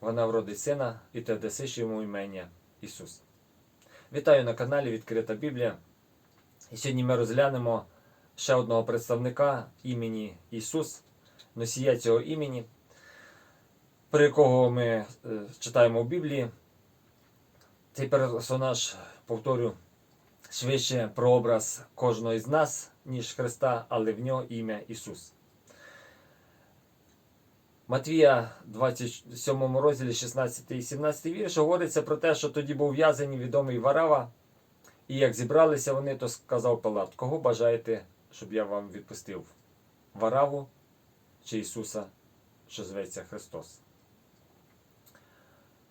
вона вродить сина, і ти дасиш йому імення Ісус. Вітаю на каналі Відкрита Біблія. І сьогодні ми розглянемо ще одного представника імені Ісус, носія цього імені, про якого ми е, читаємо в Біблії. Цей персонаж, повторю, швидше прообраз кожного із нас, ніж Христа, але в нього ім'я Ісус. Матвія, 27 розділі, 16 і 17 вірш, говориться про те, що тоді був в'язаний відомий Варава, і як зібралися вони, то сказав Пилат, кого бажаєте, щоб я вам відпустив? Вараву чи Ісуса, що зветься Христос?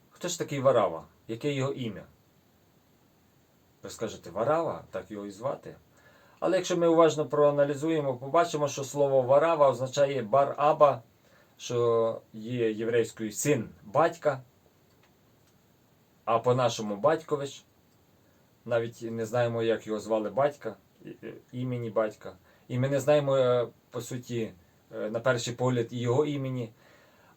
Хто ж такий Варава? Яке його ім'я? Ви скажете, Варава, так його і звати. Але якщо ми уважно проаналізуємо, побачимо, що слово Варава означає бар-аба, що є єврейською син батька, а по-нашому батькович. Навіть не знаємо, як його звали батька, і- імені батька. І ми не знаємо, е, по суті, е, на перший погляд, і його імені.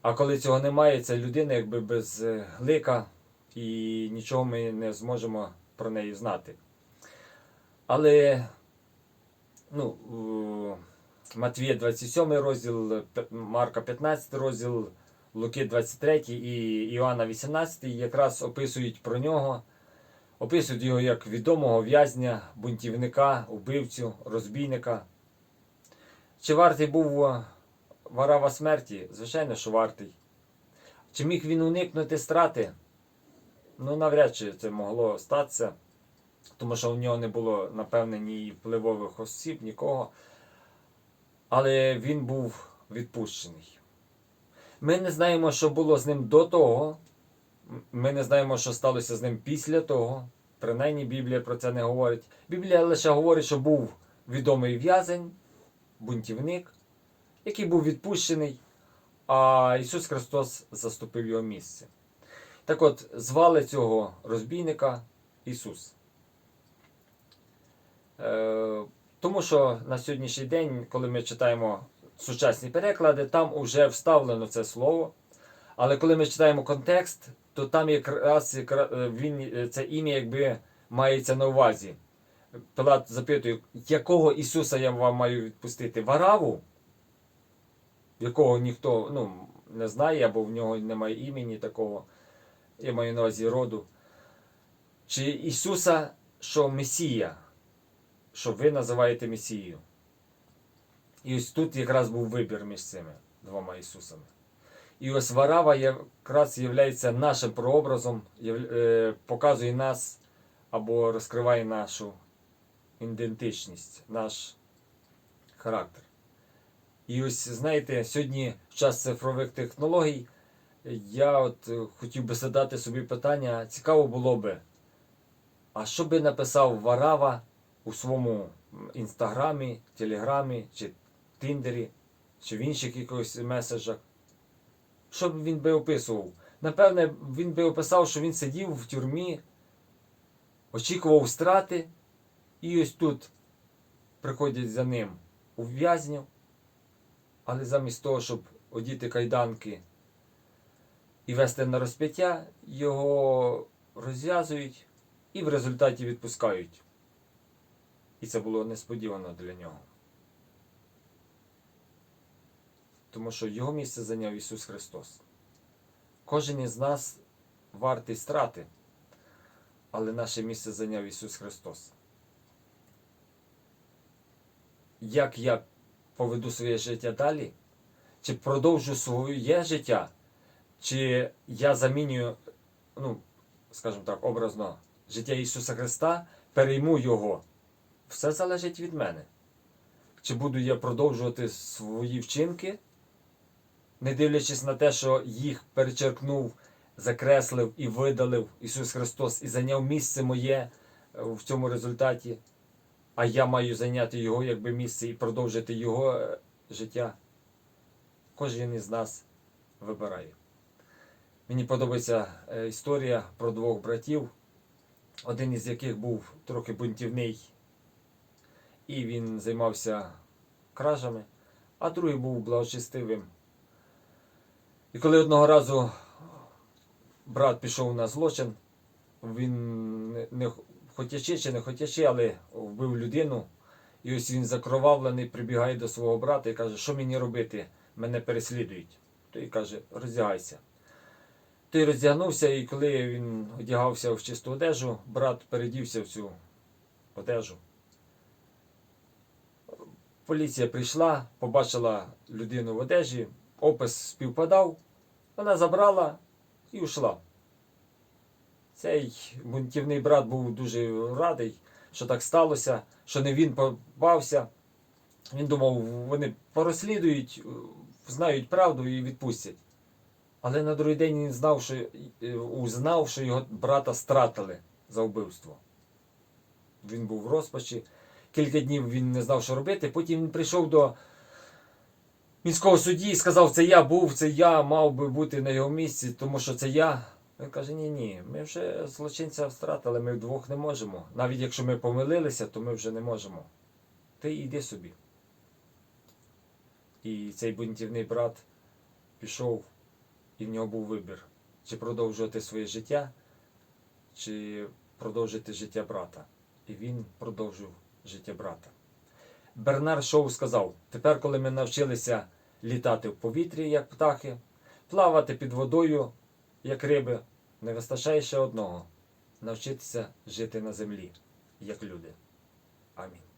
А коли цього немає, це людина якби без е, лика, і нічого ми не зможемо про неї знати. Але ну, Матвія 27 розділ, Марка 15 розділ, Луки 23 і Іоанна 18 якраз описують про нього, описують його як відомого в'язня, бунтівника, убивцю, розбійника. Чи вартий був е, Варава смерті? Звичайно, що вартий. Чи міг він уникнути страти? Ну, навряд чи це могло статися, тому що у нього не було, напевне, ні впливових осіб, нікого. Але він був відпущений. Ми не знаємо, що було з ним до того. Ми не знаємо, що сталося з ним після того. Принаймні Біблія про це не говорить. Біблія лише говорить, що був відомий в'язень, бунтівник, який був відпущений, а Ісус Христос заступив його місце. Так от, звали цього розбійника Ісус. Е, тому що на сьогоднішній день, коли ми читаємо сучасні переклади, там уже вставлено це слово. Але коли ми читаємо контекст, то там якраз якра- е, він, е, це ім'я якби мається на увазі. Пилат запитує, якого Ісуса я вам маю відпустити? Вараву, якого ніхто ну, не знає, або в нього немає імені такого, я маю на увазі роду. Чи Ісуса, що Месія, що ви називаєте Месією? І ось тут якраз був вибір між цими двома Ісусами. І ось Варава якраз є нашим прообразом, е, показує нас або розкриває нашу ідентичність, наш характер. І ось знаєте, сьогодні в час цифрових технологій я от е, хотів би задати собі питання, цікаво було би, а що би написав Варава у своєму інстаграмі, телеграмі чи Тіндері, чи в інших якихось меседжах? Що б він би описував? Напевне, він би описав, що він сидів в тюрмі, очікував страти, і ось тут приходять за ним у в'язню, але замість того, щоб одіти кайданки і вести на розп'яття, його розв'язують і в результаті відпускають. І це було несподівано для нього. Тому що його місце зайняв Ісус Христос. Кожен із нас вартий страти, але наше місце зайняв Ісус Христос. Як я поведу своє життя далі? Чи продовжу своє життя, чи я замінюю, ну, скажімо так, образно, життя Ісуса Христа, перейму Його. Все залежить від мене. Чи буду я продовжувати свої вчинки, не дивлячись на те, що їх перечеркнув, закреслив і видалив Ісус Христос і зайняв місце моє е, в цьому результаті, а я маю зайняти Його якби місце і продовжити Його е, життя. Кожен із нас вибирає. Мені подобається е, історія про двох братів, один із яких був трохи бунтівний, і він займався кражами, а другий був благочестивим. І коли одного разу брат пішов на злочин, він не, хотячи чи не хотячи, але вбив людину. І ось він закровавлений, прибігає до свого брата і каже, що мені робити? Мене переслідують. Той каже, роздягайся. Той роздягнувся, і коли він одягався в чисту одежу, брат передівся в цю одежу. Поліція прийшла, побачила людину в одежі, опис співпадав, вона забрала і ушла. Цей бунтівний брат був дуже радий, що так сталося, що не він попався. Він думав, вони порозслідують, знають правду і відпустять. Але на другий день він знав, що, узнав, що його брата стратили за вбивство. Він був в розпачі. Кілька днів він не знав, що робити. Потім він прийшов до міського судді і сказав, це я був, це я мав би бути на його місці, тому що це я. Він каже, ні, ні, ми вже злочинця втратили, ми вдвох не можемо. Навіть якщо ми помилилися, то ми вже не можемо. Ти йди собі. І цей бунтівний брат пішов, і в нього був вибір, чи продовжувати своє життя, чи продовжити життя брата. І він продовжив життя брата. Бернар Шоу сказав: тепер, коли ми навчилися літати в повітрі, як птахи, плавати під водою, як риби, не вистачає ще одного навчитися жити на землі, як люди. Амінь.